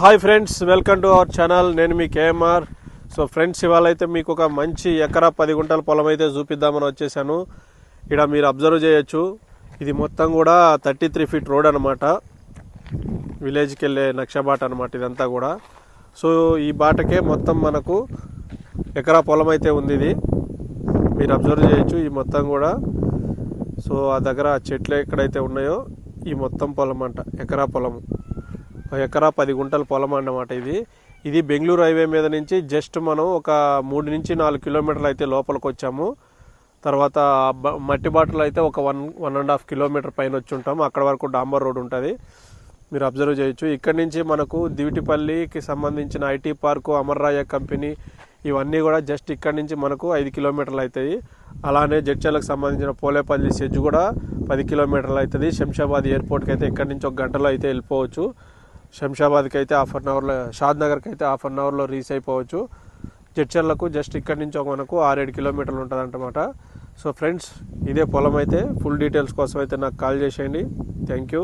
Hi friends welcome to our channel. నేను మీ KMR. So friends ఇవాళ అయితే మీకు ఒక మంచి ఎకరా పది గుంటల పొలం అయితే చూపిద్దామని వచ్చేసాను. ఇక్కడ మీరు అబ్జర్వ్ చేయొచ్చు. ఇది మొత్తం కూడా థర్టీ త్రీ ఫీట్ రోడ్ అనమాట విలేజ్కి వెళ్ళే నక్షబాట అనమాట ఇదంతా కూడా. సో ఈ బాటకే మొత్తం మనకు ఎకరా పొలం అయితే ఉంది ఇది. మీరు అబ్జర్వ్ చేయొచ్చు ఈ మొత్తం కూడా. సో ఆ దగ్గర చెట్లు ఎక్కడైతే ఉన్నాయో ఈ మొత్తం పొలం అంట ఎకరా పొలము. ఎకరా పది గుంటల పొలం అన్నమాట ఇది. ఇది బెంగళూరు హైవే మీద నుంచి జస్ట్ మనం ఒక మూడు నుంచి నాలుగు కిలోమీటర్లు అయితే లోపలికి వచ్చాము. తర్వాత మట్టి బాటలు అయితే ఒక one one and half kilometre పైన వచ్చి ఉంటాం. అక్కడ వరకు డాంబర్ రోడ్ ఉంటుంది. మీరు అబ్జర్వ్ చేయొచ్చు. ఇక్కడ నుంచి మనకు దివిటిపల్లికి సంబంధించిన ఐటీ పార్కు అమర్రాయ కంపెనీ ఇవన్నీ కూడా జస్ట్ ఇక్కడ నుంచి మనకు ఐదు కిలోమీటర్లు అవుతాయి అలానే జడ్చర్లకు సంబంధించిన పోలేపల్లి సెజ్ కూడా పది కిలోమీటర్లు అవుతుంది శంషాబాద్ ఎయిర్పోర్ట్కి అయితే ఇక్కడ నుంచి ఒక గంటలో అయితే వెళ్ళిపోవచ్చు. శంషాబాద్కి అయితే హాఫ్ అన్ అవర్లో షాద్ నగర్కి అయితే హాఫ్ అన్ అవర్లో రీచ్ అయిపోవచ్చు. జడ్చర్లకు జస్ట్ ఇక్కడి నుంచి ఒక మనకు ఆరేడు కిలోమీటర్లు ఉంటుంది అనమాట సో ఫ్రెండ్స్ ఇదే పొలం అయితే ఫుల్ డీటెయిల్స్ కోసం అయితే నాకు కాల్ చేసేయండి. Thank you.